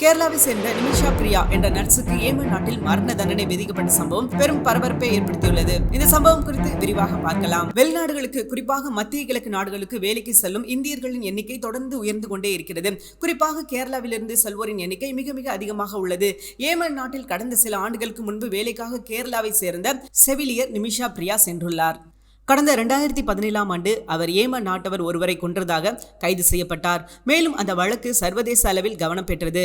கேரளாவை சேர்ந்த நிமிஷா பிரியா என்ற நர்சுக்கு ஏமன் நாட்டில் மரண தண்டனை விதிக்கப்பட்ட சம்பவம் பெரும் பரபரப்பை ஏற்படுத்தியுள்ளது. இந்த சம்பவம் குறித்து விரிவாக பார்க்கலாம். வெளிநாடுகளுக்கு குறிப்பாக மத்திய கிழக்கு நாடுகளுக்கு வேலைக்கு செல்லும் இந்தியர்களின் எண்ணிக்கை தொடர்ந்து உயர்ந்து கொண்டே இருக்கிறது. குறிப்பாக கேரளாவிலிருந்து செல்வோரின் எண்ணிக்கை மிக மிக அதிகமாக உள்ளது. ஏமன் நாட்டில் கடந்த சில ஆண்டுகளுக்கு முன்பு வேலைக்காக கேரளாவை சேர்ந்த செவிலியர் நிமிஷா பிரியா சென்றுள்ளார். கடந்த இரண்டாயிரத்தி பதினேழாம் ஆண்டு அவர் ஏமன் நாட்டவர் ஒருவரை கொன்றதாக கைது செய்யப்பட்டார். மேலும் அந்த வழக்கு சர்வதேச அளவில் கவனம் பெற்றது.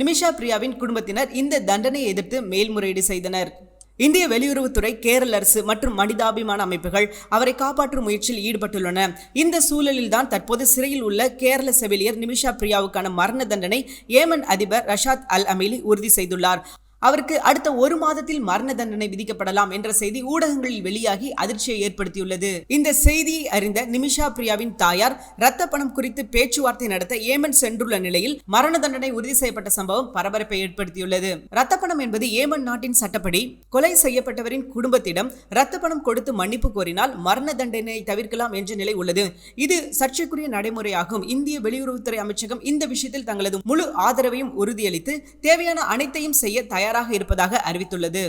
நிமிஷா பிரியாவின் குடும்பத்தினர் இந்த தண்டனையை எதிர்த்து மேல்முறையீடு செய்தனர். இந்திய வெளியுறவுத்துறை கேரள அரசு மற்றும் மனிதாபிமான அமைப்புகள் அவரை காப்பாற்றும் முயற்சியில் ஈடுபட்டுள்ளன. இந்த சூழலில்தான் தற்போது சிறையில் உள்ள கேரள செவிலியர் நிமிஷா பிரியாவுக்கான மரண தண்டனை ஏமன் அதிபர் ரஷாத் அல் அமீலி உறுதி செய்துள்ளார். அவருக்கு அடுத்த ஒரு மாதத்தில் மரண தண்டனை விதிக்கப்படலாம் என்ற செய்தி ஊடகங்களில் வெளியாகி அதிர்ச்சியை ஏற்படுத்தியுள்ளது. இந்த செய்தியை அறிந்த நிமிஷா பிரியாவின் தாயார் ரத்த பணம் குறித்து பேச்சுவார்த்தை நடத்த ஏமன் சென்றுள்ள நிலையில் மரண தண்டனை உறுதி செய்யப்பட்ட சம்பவம் பரபரப்பை ஏற்படுத்தியுள்ளது. ரத்த பணம் என்பது ஏமன் நாட்டின் சட்டப்படி கொலை செய்யப்பட்டவரின் குடும்பத்திடம் ரத்த பணம் கொடுத்து மன்னிப்பு கோரினால் மரண தண்டனை தவிர்க்கலாம் என்ற நிலை உள்ளது. இது சர்ச்சைக்குரிய நடைமுறையாகும். இந்திய வெளியுறவுத்துறை அமைச்சகம் இந்த விஷயத்தில் தங்களது முழு ஆதரவையும் உறுதியளித்து தேவையான அனைத்தையும் செய்ய தயார் தயாராக இருப்பதாக அறிவித்துள்ளது.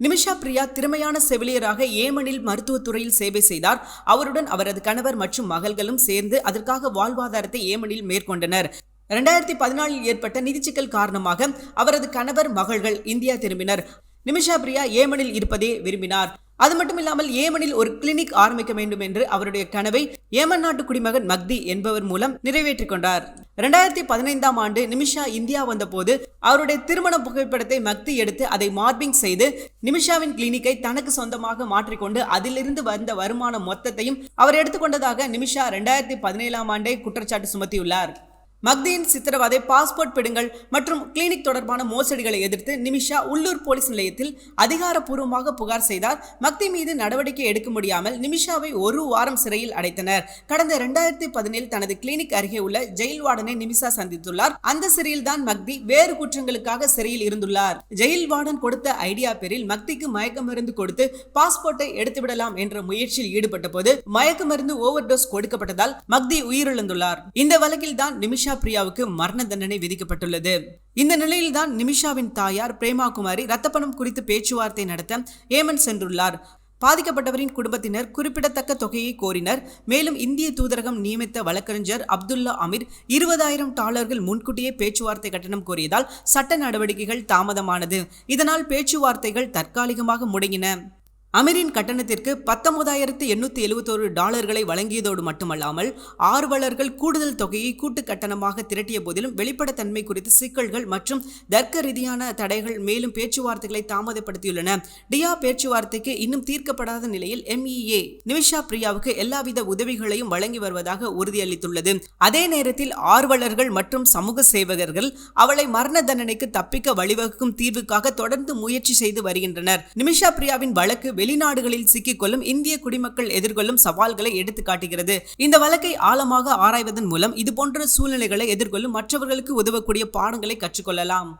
நிமிஷா பிரியா திறமையான செவிலியராக ஏமனில் மருத்துவத்துறையில் சேவை செய்தார். அவருடன் அவரது கணவர் மற்றும் மகள்களும் சேர்ந்து அதற்காக வாழ்வாதாரத்தை ஏமனில் மேற்கொண்டனர். இரண்டாயிரத்தி பதினாலில் ஏற்பட்ட நிதிச்சிக்கல் காரணமாக அவரது கணவர் மகள்கள் இந்தியா திரும்பினர். நிமிஷா பிரியா ஏமனில் இருப்பதே விரும்பினார். அது மட்டும் இல்லாமல் ஏமனில் ஒரு கிளினிக் ஆரம்பிக்க வேண்டும் என்று அவருடைய கனவை ஏமன் நாட்டு குடிமகன் மக்தி என்பவர் மூலம் நிறைவேற்றிக் கொண்டார். இரண்டாயிரத்தி பதினைந்தாம் ஆண்டு நிமிஷா இந்தியா வந்தபோது அவருடைய திருமண புகைப்படத்தை மக்தி எடுத்து அதை மார்பிங் செய்து நிமிஷாவின் கிளினிக்கை தனக்கு சொந்தமாக மாற்றிக்கொண்டு அதிலிருந்து வந்த வருமான மொத்தத்தையும் அவர் எடுத்துக்கொண்டதாக நிமிஷா இரண்டாயிரத்தி பதினேழாம் ஆண்டே குற்றச்சாட்டு சுமத்தியுள்ளார். மக்தியின் சித்திரவதை பாஸ்போர்ட் பிடுங்கள் மற்றும் கிளினிக் தொடர்பான மோசடிகளை எதிர்த்து நிமிஷா உள்ளூர் போலீஸ் நிலையத்தில் அதிகாரப்பூர்வமாக புகார் செய்தார். மக்தி மீது நடவடிக்கை எடுக்க முடியாமல் நிமிஷாவை ஒரு வாரம் சிறையில் அடைத்தனர். கடந்த இரண்டாயிரத்தி பதினேழு தனது கிளினிக் அருகே உள்ள ஜெயில் வார்டனை நிமிஷா சந்தித்துள்ளார். அந்த சிறையில் தான் மக்தி வேறு குற்றங்களுக்காக சிறையில் இருந்துள்ளார். ஜெயில் வார்டன் கொடுத்த ஐடியா பேரில் மக்திக்கு மயக்க மருந்து கொடுத்து பாஸ்போர்ட்டை எடுத்துவிடலாம் என்ற முயற்சியில் ஈடுபட்ட போது மயக்க மருந்து ஓவர் டோஸ் கொடுக்கப்பட்டதால் மக்தி உயிரிழந்துள்ளார். இந்த வழக்கில் தான் நிமிஷா நிமிஷா பிரியாவுக்கு மரண தண்டனை விதிக்கப்பட்டுள்ளது. இந்த நிலையில்தான் நிமிஷாவின் தாயார் பிரேமா குமாரி ரத்தப்பணம் குறித்து பேச்சுவார்த்தை நடத்த ஏமன் சென்றுள்ளார். பாதிக்கப்பட்டவரின் குடும்பத்தினர் குறிப்பிடத்தக்க தொகையை கோரினர். மேலும் இந்திய தூதரகம் நியமித்த வழக்கறிஞர் அப்துல்லா அமீர் இருபதாயிரம் டாலர்கள் முன்கூட்டியே பேச்சுவார்த்தை கட்டணம் கோரியதால் சட்ட நடவடிக்கைகள் தாமதமானது. இதனால் பேச்சுவார்த்தைகள் தற்காலிகமாக முடங்கின. அமீரின் கட்டணத்திற்கு பத்தொன்பதாயிரத்து எண்ணூற்றி எழுபத்தோரு டாலர்களை வழங்கியதோடு மட்டுமல்லாமல் ஆர்வலர்கள் கூடுதல் தொகையை கூட்டு கட்டணமாக திரட்டிய போதிலும் வெளிப்படத்தன்மை குறித்த சிக்கல்கள் மற்றும் தர்க்க ரீதியான தடைகள் மேலும் பேச்சுவார்த்தைகளை தாமதப்படுத்தியுள்ளன. டியா பேச்சுவார்த்தைக்கு இன்னும் தீர்க்கப்படாத நிலையில் எம்இஏ நிமிஷா பிரியாவுக்கு எல்லாவித உதவிகளையும் வழங்கி வருவதாக உறுதியளித்துள்ளது. அதே நேரத்தில் ஆர்வலர்கள் மற்றும் சமூக சேவகர்கள் அவளை மரண தண்டனைக்கு தப்பிக்க வழிவகுக்கும் தீர்வுக்காக தொடர்ந்து முயற்சி செய்து வருகின்றனர். நிமிஷா பிரியாவின் வழக்கு வெளிநாடுகளில் சிக்கிக்கொள்ளும் இந்திய குடிமக்கள் எதிர்கொள்ளும் சவால்களை எடுத்து காட்டுகிறது. இந்த வழக்கை ஆழமாக ஆராய்வதன் மூலம் இதுபோன்ற சூழ்நிலைகளை எதிர்கொள்ளும் மற்றவர்களுக்கு உதவக்கூடிய பாடங்களை கற்றுக்கொள்ளலாம்.